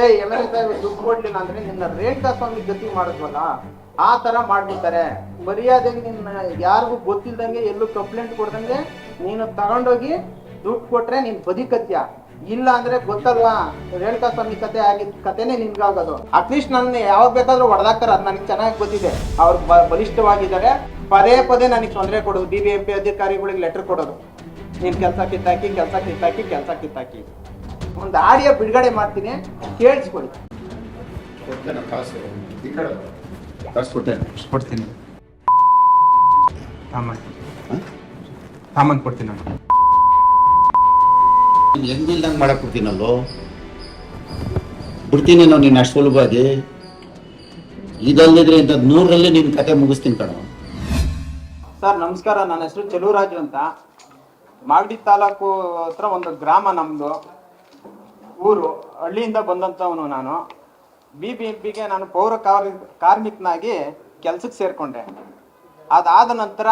ಏ ಎಂ ದುಡ್ಡು ಕೊಡ್ಲಿಲ್ಲ ಅಂದ್ರೆ ನಿನ್ನ ರೇಣುಕಾ ಸ್ವಾಮಿ ಮಾಡಿದ್ವಲ್ಲ? ಆ ತರ ಮಾಡ್ಬಿಡ್ತಾರೆ. ಮರ್ಯಾದೆಗೆ ನಿನ್ನ ಯಾರಿಗೂ ಗೊತ್ತಿಲ್ದಂಗೆ, ಎಲ್ಲೂ ಕಂಪ್ಲೇಂಟ್ ಕೊಡ್ದಂಗೆ ನೀನು ತಗೊಂಡೋಗಿ ದುಡ್ಡು ಕೊಟ್ರೆ ನೀನ್ ಬದಿಕತ್ಯ ಇಲ್ಲ ಅಂದ್ರೆ ಗೊತ್ತಲ್ವಾ? ರೇಣುಕಾ ಸ್ವಾಮಿ ಕತೆ ಆಗಿದ್ ಕತೆನೇ ನಿನ್ಗಾಗೋದು. ಅಟ್ಲೀಸ್ಟ್ ನನ್ನ ಯಾವಾಗ ಬೇಕಾದ್ರೂ ಹೊಡೆದಾಕ್ತಾರೆ ಅದು ನನಗೆ ಚೆನ್ನಾಗಿ ಗೊತ್ತಿದೆ. ಅವ್ರು ಬಲಿಷ್ಠವಾಗಿದ್ದಾರೆ. ಪದೇ ಪದೇ ನನಗೆ ತೊಂದರೆ ಕೊಡೋದು. ಬಿ ಬಿ ಎಂ ಪಿ ಅಧಿಕಾರಿಗಳಿಗೆ ಲೆಟರ್ ಕೊಡೋದು. ನೀನ್ ಕೆಲಸ ಕಿತ್ತಾಕಿ ಕೆಲಸ ಕಿತ್ತಾಕಿ ಕೆಲಸ ಕಿತ್ತಾಕಿ. ಒಂದು ಆಡಿಯೋ ಬಿಡುಗಡೆ ಮಾಡ್ತೀನಿ ಕೇಳಿಸ್ಕೊಳ್ಳಿ ಕೊಡ್ತೇನೆ. ಸಾಮಾನು ಕೊಡ್ತೀನಿ ನಾನು. ನೀನ್ ಹೆಂಗಿಲ್ದಂಗೆ ಮಾಡಕ್ ಕೊಡ್ತೀನಲ್ಲೋ ಬಿಡ್ತೀನಿ ನಾವು ನೀನು ಅಷ್ಟು ಸುಲಭವಾಗಿ. ಇದಲ್ದಿದ್ರೆ ಇಂಥದ್ದು ನೂರರಲ್ಲಿ ನಿನ್ನ ಕತೆ ಮುಗಿಸ್ತೀನಿ ಕಣ. ಸರ್ ನಮಸ್ಕಾರ. ನನ್ನ ಹೆಸರು ಚೆಲುವರಾಜು ಅಂತ. ಮಾಗಡಿ ತಾಲೂಕು ಹತ್ರ ಒಂದು ಗ್ರಾಮ ನಮ್ಮದು ಊರು ಹಳ್ಳಿಯಿಂದ ಬಂದಂಥವನು ನಾನು. ಬಿ ಬಿ ಎಂ ಪಿಗೆ ನಾನು ಪೌರ ಕಾರ್ಮಿ ಕಾರ್ಮಿಕನಾಗಿ ಕೆಲ್ಸಕ್ಕೆ ಸೇರಿಕೊಂಡೆ. ಅದಾದ ನಂತರ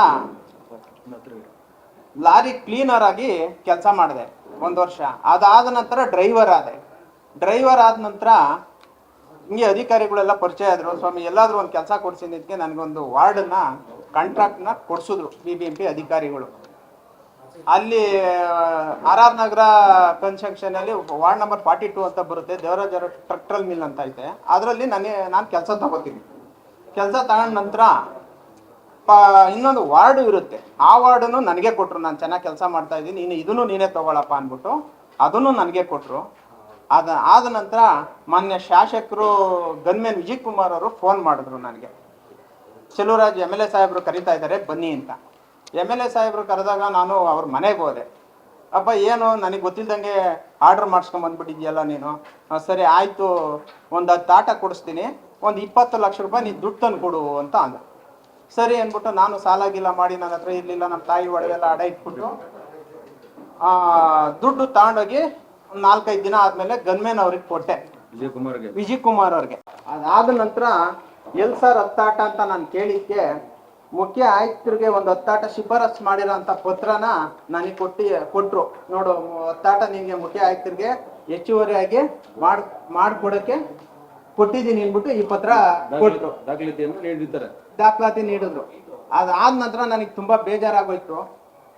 ಲಾರಿ ಕ್ಲೀನರ್ ಆಗಿ ಕೆಲಸ ಮಾಡಿದೆ ಒಂದು ವರ್ಷ. ಅದಾದ ನಂತರ ಡ್ರೈವರ್ ಆದೆ. ಡ್ರೈವರ್ ಆದ ನಂತರ ಹಿಂಗೆ ಅಧಿಕಾರಿಗಳೆಲ್ಲ ಪರಿಚಯ ಆದರು. ಸ್ವಾಮಿ, ಎಲ್ಲಾದರೂ ಒಂದು ಕೆಲಸ ಕೊಡಿಸಿದ್ದಕ್ಕೆ ನನಗೊಂದು ವಾರ್ಡನ್ನ ಕಾಂಟ್ರಾಕ್ಟ್ನ ಕೊಡಿಸಿದ್ರು ಬಿ ಬಿ ಎಂ ಪಿ ಅಧಿಕಾರಿಗಳು. ಅಲ್ಲಿ ಆರ್ ಆರ್ ನಗರ ಕನ್ಸ್ಟ್ರಕ್ಷನ್ ಅಲ್ಲಿ ವಾರ್ಡ್ ನಂಬರ್ ಫಾರ್ಟಿ ಟೂ ಅಂತ ಬರುತ್ತೆ. ದೇವರಾಜ ಟ್ರಕ್ಟ್ರಲ್ ಮಿಲ್ ಅಂತ ಐತೆ. ಅದರಲ್ಲಿ ನನಗೆ, ನಾನು ಕೆಲಸ ತಗೋತೀನಿ. ಕೆಲಸ ತಗೊಂಡ ನಂತರ ಇನ್ನೊಂದು ವಾರ್ಡು ಇರುತ್ತೆ. ಆ ವಾರ್ಡನ್ನು ನನಗೆ ಕೊಟ್ಟರು ನಾನು ಚೆನ್ನಾಗಿ ಕೆಲಸ ಮಾಡ್ತಾ ಇದ್ದೀನಿ. ನೀನು ಇದನ್ನು ನೀನೇ ತಗೊಳಪ್ಪ ಅಂದ್ಬಿಟ್ಟು ಅದನ್ನು ನನಗೆ ಕೊಟ್ಟರು ಅದ, ಆದ ನಂತರ ಮಾನ್ಯ ಶಾಸಕರು ಗನ್ಮೇನ್ ವಿಜಯ್ ಕುಮಾರ್ ಅವರು ಫೋನ್ ಮಾಡಿದ್ರು ನನಗೆ. ಚೆಲುವರಾಜ್ ಎಂ ಎಲ್ ಎ ಸಾಹೇಬರು ಕರಿತಾ ಇದ್ದಾರೆ, ಬನ್ನಿ ಅಂತ. ಎಂ ಎಲ್ ಎ ಸಾಹೇಬ್ರು ಕರೆದಾಗ ನಾನು ಅವ್ರ ಮನೆಗೆ ಹೋದೆ. ಅಪ್ಪ ಏನು ನನಗೆ ಗೊತ್ತಿಲ್ದಂಗೆ ಆರ್ಡರ್ ಮಾಡಿಸ್ಕೊಂಡ್ ಬಂದ್ಬಿಟ್ಟಿದ್ಯಲ್ಲ ನೀನು? ಸರಿ ಆಯಿತು. ಒಂದು ಹತ್ತು ಆಟ ಕೊಡಿಸ್ತೀನಿ. ಒಂದು ಇಪ್ಪತ್ತು ಲಕ್ಷ ರೂಪಾಯಿ ನೀನು ದುಡ್ಡು ತಂದು ಕೊಡು ಅಂತ ಅಂದ. ಸರಿ ಅಂದ್ಬಿಟ್ಟು ನಾನು ಸಾಲಾಗಿಲ್ಲ ಗೀಲ ಮಾಡಿ ನನ್ನ ಹತ್ರ ಇರಲಿಲ್ಲ ನಮ್ಮ ತಾಯಿ ಒಡವೆಲ್ಲ ಅಡ ಇಟ್ಬಿಟ್ಟು ಆ, ದುಡ್ಡು ತಗೊಂಡೋಗಿ ನಾಲ್ಕೈದು ದಿನ ಆದಮೇಲೆ ಗನ್ಮೇನ್ ಅವ್ರಿಗೆ ಕೊಟ್ಟೆ. ವಿಜಯ್ ಕುಮಾರ್ ಅವ್ರಿಗೆ. ಅದಾದ ನಂತರ ಎಲ್ ಸರ್ ಹತ್ತಾಟ ಅಂತ ನಾನು ಕೇಳಿದ್ಕೆ ಮುಖ್ಯ ಆಯುಕ್ತರಿಗೆ ಒಂದು ಹತ್ತಾಟ ಶಿಫಾರಸ್ ಮಾಡಿರೋ ಅಂತ ಪತ್ರನ ನನಗೆ ಕೊಟ್ಟಿ ಕೊಟ್ರು. ನೋಡು ಹತ್ತಾಟ ನಿಮಗೆ ಮುಖ್ಯ ಆಯುಕ್ತರಿಗೆ ಹೆಚ್ಚುವರಿಯಾಗಿ ಮಾಡ್ ಮಾಡ್ಕೊಡಕ್ಕೆ ಕೊಟ್ಟಿದ್ದೀನಿ ಅಂದ್ಬಿಟ್ಟು ಈ ಪತ್ರ ಕೊಟ್ರು. ದಾಖಲಾತಿ ನೀಡಿದ್ರು. ಅದಾದ ನಂತರ ನನಗೆ ತುಂಬಾ ಬೇಜಾರಾಗೋಯ್ತು.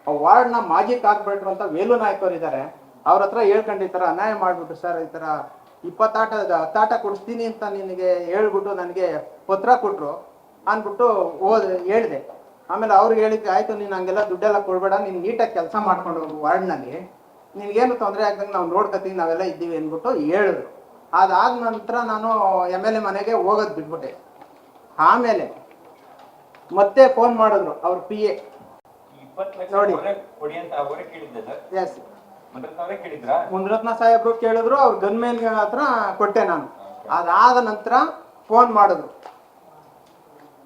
ಆ ನ ಮಾಜಿ ಕಾರ್ಪೊರೇಟರ್ ಅಂತ ವೇಲು ನಾಯಕ್ ಅವರು ಇದ್ದಾರೆ. ಅವ್ರ ಹತ್ರ ಹೇಳ್ಕೊಂಡು ಈ ಥರ ಅನ್ಯಾಯ ಮಾಡ್ಬಿಟ್ಟು ಸರ್ ಈ ತರ ಇಪ್ಪತ್ತಾಟ ಹತ್ತಾಟ ಕೊಡಿಸ್ತೀನಿ ಅಂತ ನಿನಗೆ ಹೇಳ್ಬಿಟ್ಟು ನನಗೆ ಪತ್ರ ಕೊಟ್ರು. ಅಂದ್ಬಿಟ್ಟು ಓದ್ ಹೇಳಿದೆ. ಆಮೇಲೆ ಅವ್ರಿಗೆ ಹೇಳಿದ್ವಿ ಆಯ್ತು ನೀನು ಹಂಗೆಲ್ಲ ದುಡ್ಡೆಲ್ಲ ಕೊಡಬೇಡ ನೀನು ನೀಟಾಗಿ ಕೆಲಸ ಮಾಡ್ಕೊಂಡು ಹೋಗು ವಾರ್ಡ್ನಲ್ಲಿ. ನಿನಗೇನು ತೊಂದರೆ ಆಗ್ದಂಗೆ ನಾವು ನೋಡ್ಕೊತೀವಿ ನಾವೆಲ್ಲ ಇದ್ದೀವಿ ಅಂದ್ಬಿಟ್ಟು ಹೇಳಿದ್ರು. ಅದಾದ ನಂತರ ನಾನು ಎಂ ಎಲ್ ಎ ಮನೆಗೆ ಹೋಗೋದು ಬಿಟ್ಬಿಟ್ಟೆ. ಆಮೇಲೆ ಮತ್ತೆ ಫೋನ್ ಮಾಡಿದ್ರು ಅವ್ರ ಪಿ ಎ ನೋಡಿ. ಅವರೇ ಎಸ್ ಅವರೇ ಮುನ್ರತ್ನ ಸಾಹೇಬ್ರು ಕೇಳಿದ್ರು ಅವ್ರ ಗನ್ಮೇನ್ ಹತ್ರ ಕೊಟ್ಟೆ ನಾನು. ಅದಾದ ನಂತರ ಫೋನ್ ಮಾಡಿದ್ರು.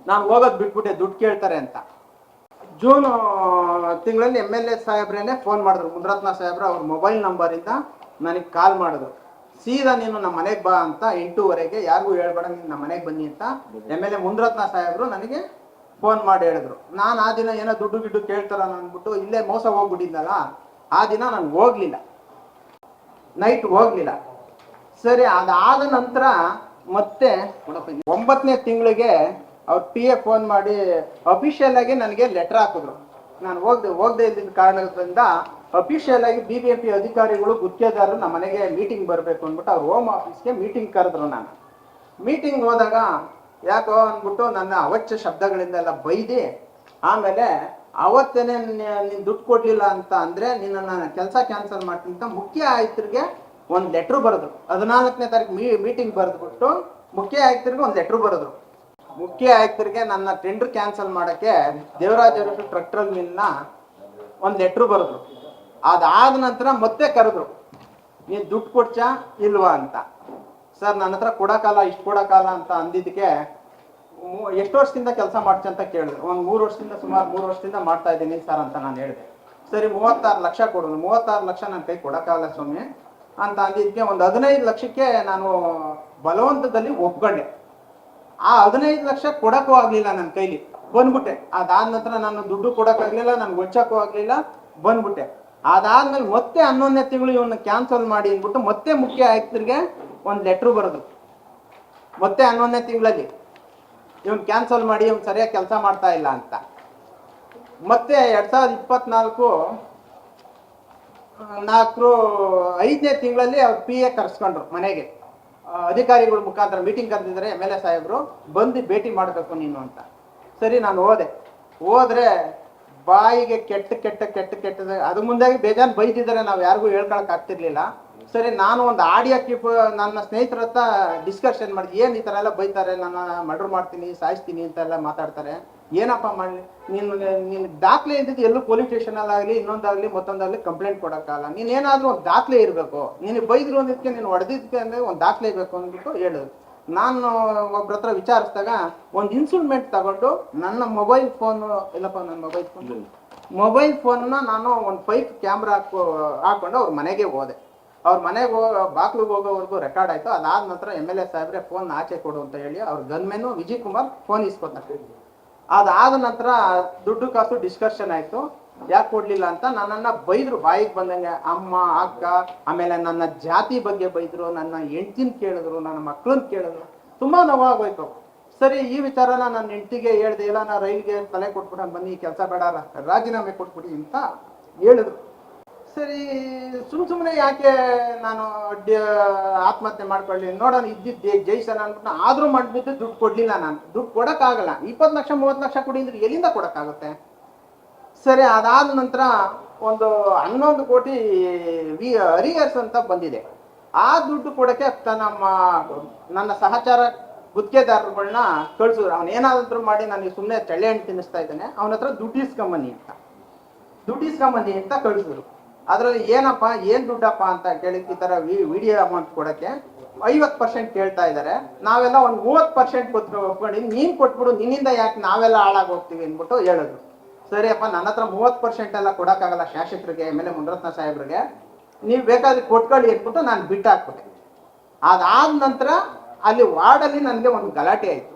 ನಾನು ಹೋಗೋದು ಬಿಟ್ಬಿಟ್ಟೆ, ದುಡ್ಡು ಕೇಳ್ತಾರೆ ಅಂತ. ಜೂನ್ ತಿಂಗಳಲ್ಲಿ ಎಂ ಎಲ್ ಎ ಸಾಹೇಬ್ರೇನೆ ಫೋನ್ ಮಾಡಿದ್ರು. ಮುಂದ್ರತ್ನಾ ಸಾಹೇಬ್ರು ಅವ್ರ ಮೊಬೈಲ್ ನಂಬರಿಂದ ನನಗೆ ಕಾಲ್ ಮಾಡಿದ್ರು. ಸೀದಾ ನೀನು ನಮ್ಮ ಮನೆಗೆ ಬಾ ಅಂತ ಎಂಟೂವರೆಗೆ, ಯಾರಿಗೂ ಹೇಳ್ಬೇಡ, ನೀನು ನಮ್ಮ ಮನೆಗೆ ಬನ್ನಿ ಅಂತ ಎಂ ಎಲ್ ಎ ಮುನ್ರತ್ನ ಸಾಹೇಬ್ರು ನನಗೆ ಫೋನ್ ಮಾಡಿ ಹೇಳಿದ್ರು. ನಾನು ಆ ದಿನ ಏನೋ ದುಡ್ಡು ಗಿಡ್ಡು ಕೇಳ್ತಾರ ಅಂದ್ಬಿಟ್ಟು, ಇಲ್ಲೇ ಮೋಸ ಹೋಗ್ಬಿಟ್ಟಿದ್ನಲ್ಲ, ಆ ದಿನ ನಾನು ಹೋಗ್ಲಿಲ್ಲ. ನೈಟ್ ಹೋಗ್ಲಿಲ್ಲ. ಸರಿ, ಅದಾದ ನಂತರ ಮತ್ತೆ ಒಂಬತ್ತನೇ ತಿಂಗಳಿಗೆ ಅವ್ರ ಪಿ ಎ ಫೋನ್ ಮಾಡಿ ಅಫಿಷಿಯಲ್ ಆಗಿ ನನಗೆ ಲೆಟರ್ ಹಾಕಿದ್ರು. ನಾನು ಹೋಗ್ದೆ, ಹೋಗದೆ ಇದ್ದಿದ್ದ ಕಾರಣದಿಂದ ಅಫಿಷಿಯಲ್ ಆಗಿ ಬಿ ಬಿ ಪಿ ಅಧಿಕಾರಿಗಳು, ಗುತ್ತಿಗೆದಾರರು ನಮ್ಮ ಮನೆಗೆ ಮೀಟಿಂಗ್ ಬರಬೇಕು ಅಂದ್ಬಿಟ್ಟು ಅವ್ರು ಹೋಮ್ ಆಫೀಸ್ಗೆ ಮೀಟಿಂಗ್ ಕರೆದ್ರು ನಾನು. ಮೀಟಿಂಗ್ ಹೋದಾಗ ಯಾಕೋ ಅಂದ್ಬಿಟ್ಟು ನನ್ನ ಅವಚ್ಚ ಶಬ್ದಗಳಿಂದೆಲ್ಲ ಬೈದಿ, ಆಮೇಲೆ ಅವತ್ತೇನೆ ನೀನು ದುಡ್ಡು ಕೊಡ್ಲಿಲ್ಲ ಅಂತ ಅಂದರೆ ನಿನ್ನ ನಾನು ಕೆಲಸ ಕ್ಯಾನ್ಸಲ್ ಮಾಡ್ತೀನಿ ಅಂತ ಮುಖ್ಯ ಆಯುಕ್ತರಿಗೆ ಒಂದು ಲೆಟ್ರು ಬರೆದ್ರು. ಹದಿನಾಲ್ಕನೇ ತಾರೀಕು ಮೀಟಿಂಗ್ ಬರೆದ್ಬಿಟ್ಟು ಮುಖ್ಯ ಆಯುಕ್ತರಿಗೆ ಒಂದು ಲೆಟ್ರ್ ಬರೆದ್ರು. ಮುಖ್ಯ ಆಯುಕ್ತರಿಗೆ ನನ್ನ ಟೆಂಡರ್ ಕ್ಯಾನ್ಸಲ್ ಮಾಡಕ್ಕೆ ದೇವರಾಜ ಅರಸು ಟ್ರಕ್ಟರ್ ಮಿಲ್ನ ಒಂದು ಲೆಟ್ರ್ ಬರೆದ್ರು. ಅದಾದ ನಂತರ ಮತ್ತೆ ಕರೆದ್ರು, ನೀನು ದುಡ್ಡು ಕೊಡ್ಚಾ ಇಲ್ವಾ ಅಂತ. ಸರ್, ನನ್ನ ಹತ್ರ ಕೊಡೋಕಾಲ, ಇಷ್ಟು ಕೊಡೋಕಾಲ ಅಂತ ಅಂದಿದ್ದಕ್ಕೆ ಎಷ್ಟು ವರ್ಷದಿಂದ ಕೆಲಸ ಮಾಡ್ತೀನಿ ಅಂತ ಕೇಳಿದ್ರು. ಒಂದು ಮೂರು ವರ್ಷದಿಂದ ಸುಮಾರು ಮೂರು ವರ್ಷದಿಂದ ಮಾಡ್ತಾ ಇದ್ದೀನಿ ಸರ್ ಅಂತ ನಾನು ಹೇಳಿದೆ. ಸರಿ, ಮೂವತ್ತಾರು ಲಕ್ಷ ಕೊಡೋದು, ಮೂವತ್ತಾರು ಲಕ್ಷ ನನ್ನ ಕೈ ಕೊಡೋಕ್ಕಾಗಲ್ಲ ಸ್ವಾಮಿ ಅಂತ ಅಂದಿದ್ದಕ್ಕೆ ಒಂದು ಹದಿನೈದು ಲಕ್ಷಕ್ಕೆ ನಾನು ಬಲವಂತದಲ್ಲಿ ಒಪ್ಕೊಂಡೆ. ಆ ಹದಿನೈದು ಲಕ್ಷ ಕೊಡಕ್ಕೂ ಆಗ್ಲಿಲ್ಲ ನನ್ನ ಕೈಲಿ. ಬಂದ್ಬಿಟ್ಟೆ. ಅದಾದ ನಂತರ ನಾನು ದುಡ್ಡು ಕೊಡಕ್ಕಾಗ್ಲಿಲ್ಲ ನನ್ಗೆ ಒಚ್ಚಕ್ಕೂ ಆಗ್ಲಿಲ್ಲ, ಬಂದ್ಬಿಟ್ಟೆ. ಅದಾದ್ಮೇಲೆ ಮತ್ತೆ ಹನ್ನೊಂದನೇ ತಿಂಗಳು ಇವನ್ನ ಕ್ಯಾನ್ಸಲ್ ಮಾಡಿ ಅಂದ್ಬಿಟ್ಟು ಮತ್ತೆ ಮುಖ್ಯ ಆಯುಕ್ತರಿಗೆ ಒಂದು ಲೆಟ್ರ್ ಬರೋದು. ಮತ್ತೆ ಹನ್ನೊಂದನೇ ತಿಂಗಳಲ್ಲಿ ಇವನ್ ಕ್ಯಾನ್ಸಲ್ ಮಾಡಿ ಇವ್ನು ಸರಿಯಾಗಿ ಕೆಲಸ ಮಾಡ್ತಾ ಇಲ್ಲ ಅಂತ. ಮತ್ತೆ ಎರಡ್ ಸಾವಿರದ ಇಪ್ಪತ್ನಾಲ್ಕು ನಾಲ್ಕು ಐದನೇ ತಿಂಗಳಲ್ಲಿ ಅವ್ರು ಪಿ ಎ ಕರ್ಸ್ಕೊಂಡ್ರು ಮನೆಗೆ. ಅಧಿಕಾರಿಗಳ ಮುಖಾಂತರ ಮೀಟಿಂಗ್ ಕರೆದಿದ್ದಾರೆ, ಎಂ ಎಲ್ ಎ ಸಾಹೇಬರು. ಬಂದು ಭೇಟಿ ಮಾಡಬೇಕು ನೀನು ಅಂತ. ಸರಿ, ನಾನು ಹೋದೆ. ಹೋದ್ರೆ ಬಾಯಿಗೆ ಕೆಟ್ಟ ಕೆಟ್ಟ ಕೆಟ್ಟ ಕೆಟ್ಟದ ಅದು ಮುಂದಾಗಿ ಬೇಜಾನ್ ಬೈದಿದ್ದಾರೆ ನಾವು ಯಾರಿಗೂ ಹೇಳ್ಕೊಳಕ್ ಆಗ್ತಿರ್ಲಿಲ್ಲ. ಸರಿ, ನಾನು ಒಂದು ಆಡಿಯೋ ಕ್ಲಿಪ್ ನನ್ನ ಸ್ನೇಹಿತರ ಹತ್ರ ಡಿಸ್ಕಷನ್ ಮಾಡಿದ್ವಿ ಏನ್ ಈ ತರ ಎಲ್ಲ ಬೈತಾರೆ? ನನ್ನ ಮರ್ಡರ್ ಮಾಡ್ತೀನಿ, ಸಾಯಿಸ್ತೀನಿ ಅಂತ ಎಲ್ಲ ಮಾತಾಡ್ತಾರೆ. ಏನಪ್ಪ ಮಾಡಲಿ ನಿನ್ನ ನಿನ್ನ ದಾಖಲೆ ಇದ್ದಿದ್ದು ಎಲ್ಲೂ ಪೊಲೀಸ್ ಸ್ಟೇಷನಲ್ಲಾಗಲಿ ಇನ್ನೊಂದಾಗಲಿ ಮತ್ತೊಂದಾಗಲಿ ಕಂಪ್ಲೇಂಟ್ ಕೊಡೋಕ್ಕಾಗಲ್ಲ. ನೀನ್ ಏನಾದರೂ ಒಂದು ದಾಖಲೆ ಇರಬೇಕು. ನೀನು ಬೈದ್ರು ಅಂದಿದ್ಕೆ ನೀನು ಹೊಡೆದಿದ್ದಕ್ಕೆ ಅಂದ್ರೆ ಒಂದು ದಾಖಲೆ ಬೇಕು ಅಂದ್ಬಿಟ್ಟು ಹೇಳಿದ್ರು ನಾನು ಒಬ್ರ ಹತ್ರ ವಿಚಾರಿಸಿದಾಗ ಒಂದು ಇನ್ಸ್ಟ್ರೂಮೆಂಟ್ ತಗೊಂಡು ನನ್ನ ಮೊಬೈಲ್ ಫೋನ್ ಇಲ್ಲಪ್ಪ ನನ್ನ ಮೊಬೈಲ್ ಫೋನ್ ಮೊಬೈಲ್ ಫೋನ್ನ ನಾನು ಒಂದು ಪೈಪ್ ಕ್ಯಾಮ್ರಾ ಹಾಕೋ ಹಾಕೊಂಡು ಅವ್ರ ಮನೆಗೆ ಹೋದೆ. ಅವ್ರ ಮನೆಗೆ ಹೋಗ ಬಾಕ್ಲಿಗೆ ಹೋಗೋವರೆಗೂ ರೆಕಾರ್ಡ್ ಆಯಿತು. ಅದಾದ ನಂತರ ಎಂ ಎಲ್ ಎ ಸಾಹೇಬ್ರೆ ಫೋನ್ ಆಚೆ ಕೊಡು ಅಂತ ಹೇಳಿ ಅವ್ರ ಗನ್ಮೆನು ವಿಜಯ್ ಕುಮಾರ್ ಫೋನ್ ಇಸ್ಕೊತಾರೆ ಅದಾದ ನಂತರ ದುಡ್ಡು ಕಾಸು ಡಿಸ್ಕಷನ್ ಆಯ್ತು. ಯಾಕೆ ಕೊಡ್ಲಿಲ್ಲ ಅಂತ ನನ್ನನ್ನ ಬೈದ್ರು. ಬಾಯಿಗೆ ಬಂದಂಗೆ ಅಮ್ಮ, ಅಕ್ಕ, ಆಮೇಲೆ ನನ್ನ ಜಾತಿ ಬಗ್ಗೆ ಬೈದ್ರು, ನನ್ನ ಹೆಂಡ್ತಿನ ಕೇಳಿದ್ರು, ನನ್ನ ಮಕ್ಳನ್ನ ಕೇಳಿದ್ರು. ತುಂಬಾ ನೋವಾಗೋಯ್ತು. ಸರಿ, ಈ ವಿಚಾರನ ನನ್ನ ಹೆಂಡ್ತಿಗೆ ಹೇಳ್ದೆ, ಇಲ್ಲ, ನಾ ರೈಲ್ಗೆ ತಲೆ ಕೊಟ್ಬಿಟ್ಟು ಬನ್ನಿ, ಕೆಲಸ ಬೇಡ, ರಾಜೀನಾಮೆ ಕೊಟ್ಬಿಡಿ ಅಂತ ಹೇಳಿದ್ರು. ಸರಿ, ಸುಮ್ ಸುಮ್ಮನೆ ಯಾಕೆ ನಾನು ಆತ್ಮಹತ್ಯೆ ಮಾಡ್ಕೊಳ್ಳಿ? ನೋಡೋಣ, ಇದ್ದಿದ್ದೆ ಜೈಸನ ಅನ್ಬಿಟ್ಟು ಆದ್ರೂ ಮಾಡ್ಬಿಟ್ಟು ದುಡ್ಡು ಕೊಡ್ಲಿಲ್ಲ ನಾನು. ದುಡ್ಡು ಕೊಡಕ್ಕಾಗಲ್ಲ. ಇಪ್ಪತ್ತು ಲಕ್ಷ, ಮೂವತ್ತು ಲಕ್ಷ ಕೊಡಿ ಅಂದ್ರೆ ಎಲ್ಲಿಂದ ಕೊಡಕ್ಕಾಗುತ್ತೆ? ಸರಿ, ಅದಾದ ನಂತರ ಒಂದು ಹನ್ನೊಂದು ಕೋಟಿ ವಿ, ಅರಿಯರ್ಸ್ ಅಂತ ಬಂದಿದೆ. ಆ ದುಡ್ಡು ಕೊಡಕ್ಕೆ ನಮ್ಮ ನನ್ನ ಸಹಚಾರ ಗುತ್ತಿಗೆದಾರರುಗಳನ್ನ ಕಳ್ಸಿದ್ರು. ಅವ್ನು ಏನಾದ್ರು ಮಾಡಿ ನನಗೆ ಸುಮ್ಮನೆ ಚಳ್ಳೆ ಹಣ್ಣು ತಿನ್ನಿಸ್ತಾ ಇದ್ದಾನೆ. ಅವನ ಹತ್ರ ದುಡ್ಡು ಅಂತ. ದುಡ್ಡು ಇಸ್ಕೊಂಬನ್ನಿ ಅಂತ ಕಳಿಸಿದ್ರು. ಅದರಲ್ಲಿ ಏನಪ್ಪ, ಏನ್ ದುಡ್ಡಪ್ಪ ಅಂತ ಕೇಳಿ ಈ ತರ ವಿಡಿಯೋ ಅಮೌಂಟ್ ಕೊಡಕ್ಕೆ ಐವತ್ ಪರ್ಸೆಂಟ್ ಕೇಳ್ತಾ ಇದ್ದಾರೆ ನಾವೆಲ್ಲ ಒಂದು ಮೂವತ್ ಪರ್ಸೆಂಟ್ ಕೊಟ್ಟು ಒಪ್ಕೊಂಡು, ನೀನ್ ಕೊಟ್ಬಿಡು, ನಿನ್ನಿಂದ ಯಾಕೆ ನಾವೆಲ್ಲ ಹಾಳಾಗಿ ಹೋಗ್ತೀವಿ ಅಂದ್ಬಿಟ್ಟು ಹೇಳಿದ್ರು. ಸರಿಯಪ್ಪ ನನ್ನ ಹತ್ರ ಮೂವತ್ ಪರ್ಸೆಂಟ್ ಎಲ್ಲ ಕೊಡಕ್ಕಾಗಲ್ಲ ಶಾಸಕರಿಗೆ, ಎಂ ಮುನರತ್ನ ಸಾಹೇಬ್ರಿಗೆ. ನೀವು ಬೇಕಾದ್ರೆ ಕೊಟ್ಕೊಳ್ಳಿ ಅಂದ್ಬಿಟ್ಟು ನಾನು ಬಿಟ್ಟು ಹಾಕ್ಬಿಟ್ಟೆ. ಅದಾದ ನಂತರ ಅಲ್ಲಿ ವಾರ್ಡಲ್ಲಿ ನನಗೆ ಒಂದು ಗಲಾಟೆ ಆಯ್ತು.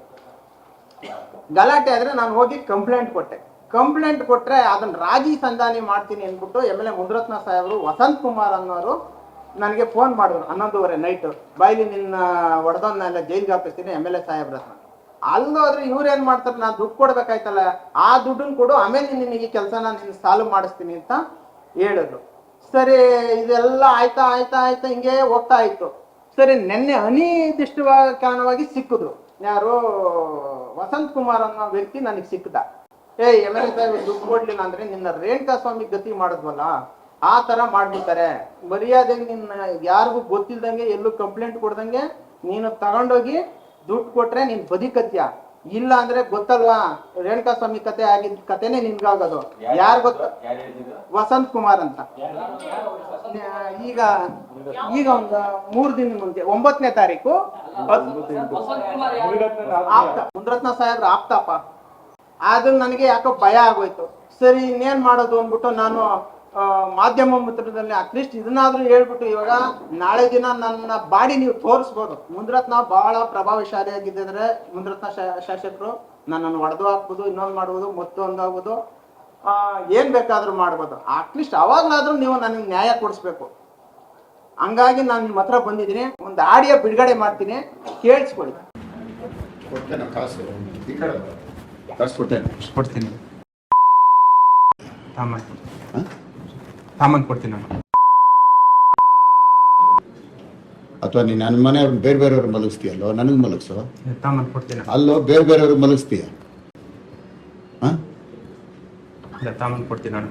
ಗಲಾಟೆ ಆದ್ರೆ ನಾನು ಹೋಗಿ ಕಂಪ್ಲೇಂಟ್ ಕೊಟ್ಟೆ. ಕಂಪ್ಲೇಂಟ್ ಕೊಟ್ಟರೆ ಅದನ್ನ ರಾಜಿ ಸಂಧಾನಿ ಮಾಡ್ತೀನಿ ಅಂದ್ಬಿಟ್ಟು ಎಂ ಎಲ್ ಎ ಮುದ್ರತ್ನ ಸಾಹೇಬರು ವಸಂತ್ ಕುಮಾರ್ ಅನ್ನೋರು ನನಗೆ ಫೋನ್ ಮಾಡಿದ್ರು ಹನ್ನೊಂದುವರೆ ನೈಟ್ ಬಾಯ್ಲಿ ನಿನ್ನ ಹೊಡೆದವನ್ನೆಲ್ಲ ಜೈಲ್ಗೆ ಹಾಕಿಸ್ತೀನಿ ಎಂ ಎಲ್ ಎ ಸಾಹೇಬ್ರ ಹತ್ರ. ಅಲ್ಲೋದ್ರೆ ಇವ್ರು ಏನ್ ಮಾಡ್ತಾರೆ? ನಾನು ದುಡ್ಡು ಕೊಡ್ಬೇಕಾಯ್ತಲ್ಲ. ಆ ದುಡ್ಡನ್ನು ಕೊಡು, ಆಮೇಲೆ ನಿನಗೆ ಕೆಲಸನ ನಿನ್ನ ಸಾಲ್ವ್ ಮಾಡಿಸ್ತೀನಿ ಅಂತ ಹೇಳಿದ್ರು. ಸರಿ, ಇದೆಲ್ಲ ಆಯ್ತಾ ಆಯ್ತಾ ಆಯ್ತಾ ಹಿಂಗೆ ಹೋಗ್ತಾ ಇತ್ತು. ಸರಿ, ನಿನ್ನೆ ಅನಿರ್ದಿಷ್ಟ ಕಾರಣವಾಗಿ ಸಿಕ್ಕಿದ್ರು. ಯಾರು ವಸಂತ್ ಕುಮಾರ್ ಅನ್ನೋ ವ್ಯಕ್ತಿ ನನಗೆ ಸಿಕ್ಕದ. ಏ ಎಂ ಎಲ್ ಎ ಸಾಹೇಬ್ ದುಡ್ಡು ಕೊಡ್ಲಿಲ್ಲ ಅಂದ್ರೆ ನಿನ್ನ ರೇಣುಕಾ ಸ್ವಾಮಿ ಗತಿ ಮಾಡಿದ್ವಲ್ಲ ಆ ತರ ಮಾಡ್ಬಿಡ್ತಾರೆ. ಮರ್ಯಾದೆ ನಿನ್ನ ಯಾರಿಗೂ ಗೊತ್ತಿಲ್ದಂಗೆ ಎಲ್ಲೂ ಕಂಪ್ಲೇಂಟ್ ಕೊಡ್ದಂಗೆ ನೀನು ತಗೊಂಡೋಗಿ ದುಡ್ಡು ಕೊಟ್ರೆ ನೀನ್ ಬದಿಕತ್ಯ ಇಲ್ಲ ಅಂದ್ರೆ ಗೊತ್ತಲ್ವಾ? ರೇಣುಕಾ ಸ್ವಾಮಿ ಕತೆ ಆಗಿದ್ ಕತೆನೆ ನಿನ್ಗಾಗೋದು. ಯಾರು ಗೊತ್ತ ವಸಂತ್ ಕುಮಾರ್ ಅಂತ. ಈಗ ಈಗ ಒಂದು ಮೂರ್ ದಿನ ಮುಂಚೆ ಒಂಬತ್ತನೇ ತಾರೀಕು. ಆಪ್ತ. ಮುಂದ್ರತ್ನ ಸಾಹೇಬ್ರ ಆಪ್ತಪ್ಪ. ಅದು ನನಗೆ ಯಾಕೋ ಭಯ ಆಗೋಯ್ತು. ಸರಿ ಇನ್ನೇನ್ ಮಾಡೋದು ಅಂದ್ಬಿಟ್ಟು ನಾನು ಮಾಧ್ಯಮ ಮಿತ್ರದಲ್ಲಿ ಅಟ್ಲೀಸ್ಟ್ ಇದನ್ನಾದ್ರೂ ಹೇಳ್ಬಿಟ್ಟು ಇವಾಗ ನಾಳೆ ದಿನ ನನ್ನ ಬಾಡಿ ನೀವು ತೋರಿಸ್ಬೋದು. ಮುಂದ್ರತ್ನ ಬಹಳ ಪ್ರಭಾವಶಾಲಿಯಾಗಿದ್ದರೆ ಮುಂದ್ರತ್ನ ಶಾಸಕರು ನನ್ನನ್ನು ಒಡೆದು ಹಾಕ್ಬೋದು ಇನ್ನೊಂದು ಮಾಡ್ಬೋದು ಮತ್ತೊಂದು ಆಗ್ಬೋದು. ಆ, ಏನ್ ಬೇಕಾದ್ರೂ ಮಾಡ್ಬೋದು. ಅಟ್ಲೀಸ್ಟ್ ಅವಾಗ್ಲಾದ್ರೂ ನೀವು ನನಗೆ ನ್ಯಾಯ ಕೊಡಿಸ್ಬೇಕು. ಹಂಗಾಗಿ ನಾನು ನಿಮ್ಮ ಹತ್ರ ಬಂದಿದ್ದೀನಿ. ಒಂದು ಆಡಿಯೋ ಬಿಡುಗಡೆ ಮಾಡ್ತೀನಿ. ಕೇಳಿಸ್ಕೊಳ್ಳಿ. ಕೊಡ್ತೇನೆ ಕಾಸು ಈ ಕಡೆ ಬಾ. ಕೊಡ್ತೀನಿ. ತಾಮನ್ ಹಾಂ? ತಾಮನ್ ಕೊಡ್ತೀನಿ ನಾನು. ಅಥವಾ ನೀನು ನನ್ನ ಮನೆ ಬೇರೆ ಬೇರೆಯವ್ರು ಮಲಗಿಸ್ತೀಯಲ್ಲೋ? ನನಗೆ ಮಲಗಿಸೋ? ತಾಮನ್ ಕೊಡ್ತೀನಿ. ಅಲ್ಲೋ ಬೇರೆ ಬೇರೆಯವ್ರು ಮಲಗಿಸ್ತೀಯ? ಹಾಂ? ಇಲ್ಲ ತಾಮನ್ ಕೊಡ್ತೀನಿ ನಾನು.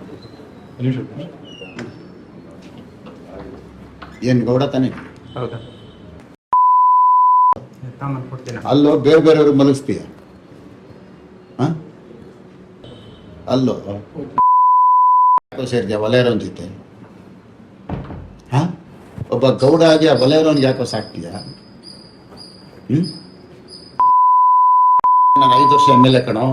ಏನು ಗೌಡ ತಾನೆ ಹೌದಾ? ತಾಮನ್ ಕೊಡ್ತೀನಿ ಅಲ್ಲೋ ಬೇರೆ ಬೇರೆಯವ್ರು ಮಲಗಿಸ್ತೀಯ? ಅಲ್ಲೋ? ಯಾಕೋ ಸೇರಿದ್ಯಾ? ವಲಯರವನ ಜೊತೆ ಹಾಂ? ಒಬ್ಬ ಗೌಡ ಆಗಿ ಆ ವಲಯರವನಿಗೆ ಯಾಕೋ ಸಾಕ್ತೀಯ? ಹ್ಞೂ ನಾನು ಐದು ವರ್ಷ ಎಂ ಎಲ್ ಎ ಕಣೋ.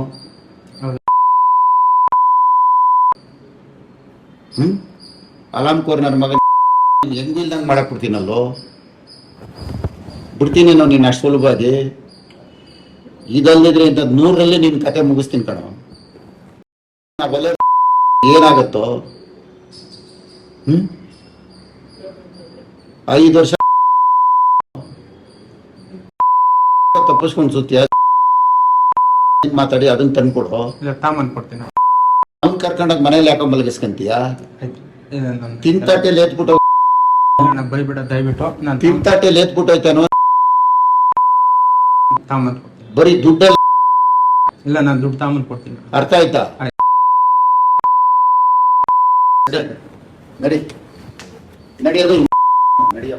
ಹ್ಞೂ ಅಲಾಮ್ ಕೋರ್ ನನ್ನ ಮಗ ಹೆಂಗಿಲ್ದಂಗೆ ಇಲ್ದಂಗೆ ಮಾಡಕ್ ಬಿಡ್ತೀನಲ್ಲೋ? ಬಿಡ್ತೀನಿ ನಾವು ನೀನು ಅಷ್ಟು ಸುಲಭವಾಗಿ. ಇದಲ್ಲದಿದ್ರೆ ಇಂಥದ್ದು ನೂರರಲ್ಲಿ ನೀನು ಕತೆ ಮುಗಿಸ್ತೀನಿ ಕಣೋ. ನಾವೆಲ್ಲ ಏನಾಗತ್ತೋ? ಹ್ಮ್? ಐದು ವರ್ಷ ತಪ್ಪಿಸ್ಕೊಂಡು ಸುತ್ತಿಯ? ಮಾತಾಡಿ ಅದನ್ನ ತಂದ್ಕೊಡು? ಕೊಡ್ತೀನಿ. ಅವ್ನ್ ಕರ್ಕೊಂಡಾಗ ಮನೇಲಿ ಯಾಕೋ ಮಲಗಿಸ್ಕಂತೀಯ? ತಿಂತಾಟೆಲಿ ಎತ್ಬಿಟ್ಟು ಬೈಬಿಡ ದಯವಿಟ್ಟು ನಾನು ತಿಂತಾಟೆಲಿ ತಾಮನ್ ಕೊಡ್ತೀನಿ. ಬರೀ ದುಡ್ಡ ಇಲ್ಲ ನಾನು ದುಡ್ಡು ತಾಮನ್ ಕೊಡ್ತೀನಿ. ಅರ್ಥ ಆಯ್ತಾ. ನಡಿ ನಡಿಯೋದು ನಡಿಯೋ.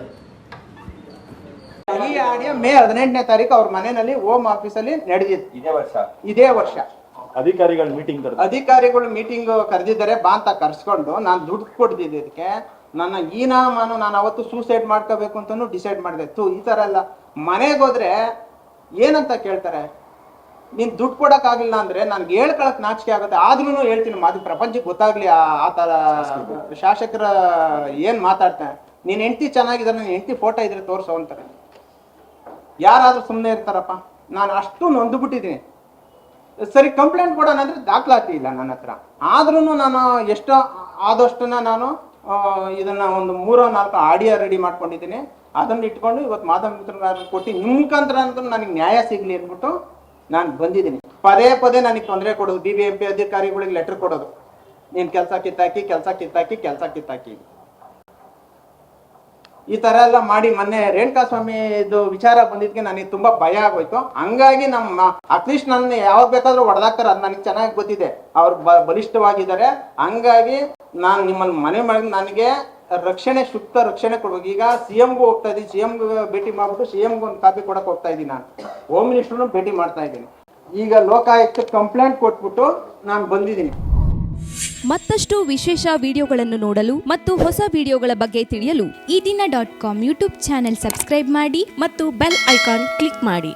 ಈ ಆಡಿಯೋ ಮೇ ಹದಿನೆಂಟನೇ ತಾರೀಕು ಅವ್ರ ಮನೆಯಲ್ಲಿ ಹೋಮ್ ಆಫೀಸಲ್ಲಿ ನಡೆದಿತ್ತು ಇದೇ ವರ್ಷ. ಇದೇ ವರ್ಷ. ಅಧಿಕಾರಿಗಳ ಮೀಟಿಂಗ್ ಅಧಿಕಾರಿಗಳು ಮೀಟಿಂಗ್ ಕರೆದಿದ್ದಾರೆ ಬಾ ಅಂತ ಕರ್ಸ್ಕೊಂಡು ನಾನು ದುಡ್ಡು ಕೊಡ್ದಿದ್ದಕ್ಕೆ ಇದಕ್ಕೆ ನನ್ನ ಈ ನಾನು ಅವತ್ತು ಸೂಸೈಡ್ ಮಾಡ್ಕೋಬೇಕು ಅಂತನು ಡಿಸೈಡ್ ಮಾಡಿದೆ. ತು ಈ ತರ ಎಲ್ಲ ಮನೆಗೆ ಹೋದ್ರೆ ಏನಂತ ಕೇಳ್ತಾರೆ? ನೀನ್ ದುಡ್ಡು ಕೊಡೋಕ್ಕಾಗಿಲ್ಲ ಅಂದ್ರೆ ನನ್ಗೆ ಹೇಳ್ಕೊಳಕ್ ನಾಚಿಕೆ ಆಗುತ್ತೆ. ಆದ್ರೂ ಹೇಳ್ತೀನಿ ಮಾತು. ಪ್ರಪಂಚಕ್ಕೆ ಗೊತ್ತಾಗ್ಲಿ ಆ ಆ ಶಾಸಕರ ಏನ್ ಮಾತಾಡ್ತಾನೆ ನೀನ್ ಹೆಂಡತಿ ಚೆನ್ನಾಗಿದ್ದಾರೆ ನೀನ್ ಹೆಂಡತಿ ಫೋಟೋ ಇದ್ರೆ ತೋರಿಸೋ ಅಂತಾರೆ ಯಾರಾದ್ರೂ ಸುಮ್ಮನೆ ಇರ್ತಾರಪ್ಪ. ನಾನು ಅಷ್ಟು ನೊಂದ್ಬಿಟ್ಟಿದ್ದೀನಿ. ಸರಿ ಕಂಪ್ಲೇಂಟ್ ಕೊಡೋಣ ಅಂದ್ರೆ ದಾಖಲಾತಿ ಇಲ್ಲ ನನ್ನ ಹತ್ರ. ಆದ್ರೂ ನಾನು ಎಷ್ಟೋ ಆದಷ್ಟನ್ನ ನಾನು ಇದನ್ನ ಒಂದು ಮೂರೋ ನಾಲ್ಕು ಆಡಿಯೋ ರೆಡಿ ಮಾಡ್ಕೊಂಡಿದ್ದೀನಿ. ಅದನ್ನ ಇಟ್ಕೊಂಡು ಇವತ್ತು ಮಾಧವ ಮಿತ್ರಗಾರ ಕೊಟ್ಟು ನಿಮ್ಮ ಅಂತ ನನಗೆ ನ್ಯಾಯ ಸಿಗ್ಲಿ ಅಂದ್ಬಿಟ್ಟು ನಾನು ಬಂದಿದ್ದೀನಿ. ಪದೇ ಪದೇ ನನಗೆ ತೊಂದರೆ ಕೊಡೋದು. ಬಿ ಬಿ ಎಂ ಪಿ ಅಧಿಕಾರಿಗಳಿಗೆ ಲೆಟರ್ ಕೊಡೋದು. ನೀನು ಕೆಲಸ ಕಿತ್ತಾಕಿ ಕೆಲಸ ಕಿತ್ತಾಕಿ ಕೆಲಸ ಕಿತ್ತಾಕಿ. ಈ ತರ ಎಲ್ಲ ಮಾಡಿ ಮೊನ್ನೆ ರೇಣುಕಾ ಸ್ವಾಮಿ ಇದು ವಿಚಾರ ಬಂದಿದ್ಕೆ ನನಗೆ ತುಂಬಾ ಭಯ ಆಗೋಯ್ತು. ಹಂಗಾಗಿ ನಮ್ಮ ಅಟ್ಲೀಸ್ಟ್ ನನ್ನ ಯಾವಾಗ ಬೇಕಾದ್ರೂ ಹೊಡೆದಾಕ್ತಾರೆ. ಅದು ನನಗೆ ಚೆನ್ನಾಗಿ ಗೊತ್ತಿದೆ. ಅವ್ರು ಬಲಿಷ್ಠವಾಗಿದ್ದಾರೆ. ಹಂಗಾಗಿ ನಾನು ನಿಮ್ಮನ್ನ ಮನೆ ಮಾಡಿ ನನಗೆ ರಕ್ಷಣೆ, ಶುದ್ಧ ರಕ್ಷಣೆ ಕೊಡ್ಬೇಕು. ಈಗ ಸಿ ಎಂಗು ಹೋಗ್ತಾ ಇದ್ದೀನಿ ಸಿ ಎಮ್ಗೂ ಭೇಟಿ ಮಾಡ್ಬಿಟ್ಟು ಸಿ ಎಮ್ಗೂ ಒಂದು ಕಾಪಿ ಕೊಡಕ್ಕೆ ಹೋಗ್ತಾ ಇದ್ದೀನಿ ನಾನು. ಹೋಮ್ ಮಿನಿಸ್ಟರ್ನು ಭೇಟಿ ಮಾಡ್ತಾ ಇದ್ದೀನಿ. ಈಗ ಲೋಕಾಯುಕ್ತ ಕಂಪ್ಲೇಂಟ್ ಕೊಟ್ಬಿಟ್ಟು ನಾನು ಬಂದಿದ್ದೀನಿ. ಮತ್ತಷ್ಟು ವಿಶೇಷ ವಿಡಿಯೋಗಳನ್ನು ನೋಡಲು ಮತ್ತು ಹೊಸ ವಿಡಿಯೋಗಳ ಬಗ್ಗೆ ತಿಳಿಯಲು ಈ ದಿನ dot com YouTube channel subscribe ಮಾಡಿ ಮತ್ತು ಬೆಲ್ ಐಕಾನ್ ಕ್ಲಿಕ್ ಮಾಡಿ.